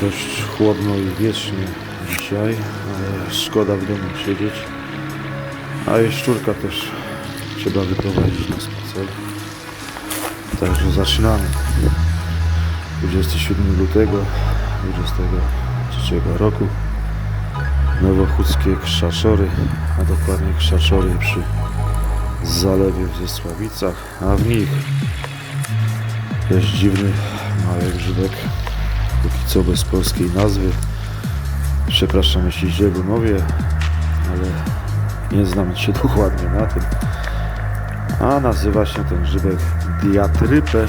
Dość chłodno i wiecznie dzisiaj, ale szkoda w domu siedzieć. A jaszczurka też trzeba wyprowadzić na spacer. Także zaczynamy. 27 lutego 23 roku. Nowochódzkie Krzaszory, a dokładnie Krzaszory przy zalewie w Zesławicach, a w nich jest dziwny mały grzybek, póki co bez polskiej nazwy. Przepraszam jeśli źle wymowię, ale nie znam się dokładnie na tym. A nazywa się ten grzybek Diatrype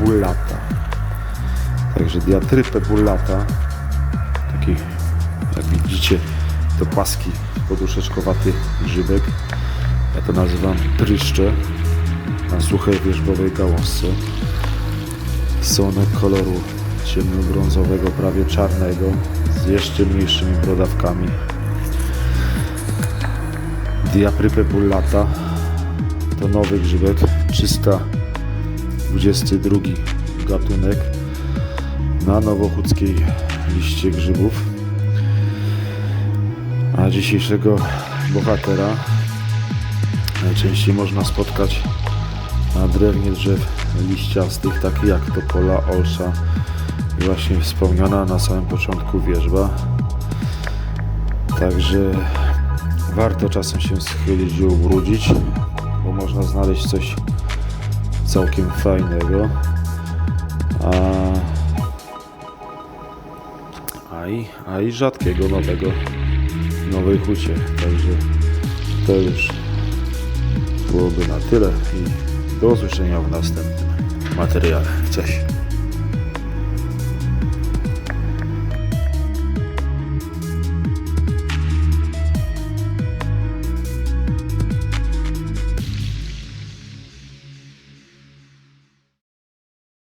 bullata. Także Diatrype bullata, taki jak widzicie to płaski poduszeczkowaty grzybek. Ja to nazywam pryszcze na suchej wierzbowej gałązce. Są one koloru ciemnobrązowego, prawie czarnego, z jeszcze mniejszymi brodawkami. Diaprype bullata to nowy grzybek, 322 gatunek na nowochódzkiej liście grzybów. A dzisiejszego bohatera najczęściej można spotkać na drewnie drzew liściastych, takich jak topola, olsza właśnie wspomniana na samym początku wierzba. Także warto czasem się schylić i ubrudzić, bo można znaleźć coś całkiem fajnego. A, a, i, a i rzadkiego nowego Nowej Hucie. Także to już byłoby na tyle i do usłyszenia w następnym materiale. Cześć.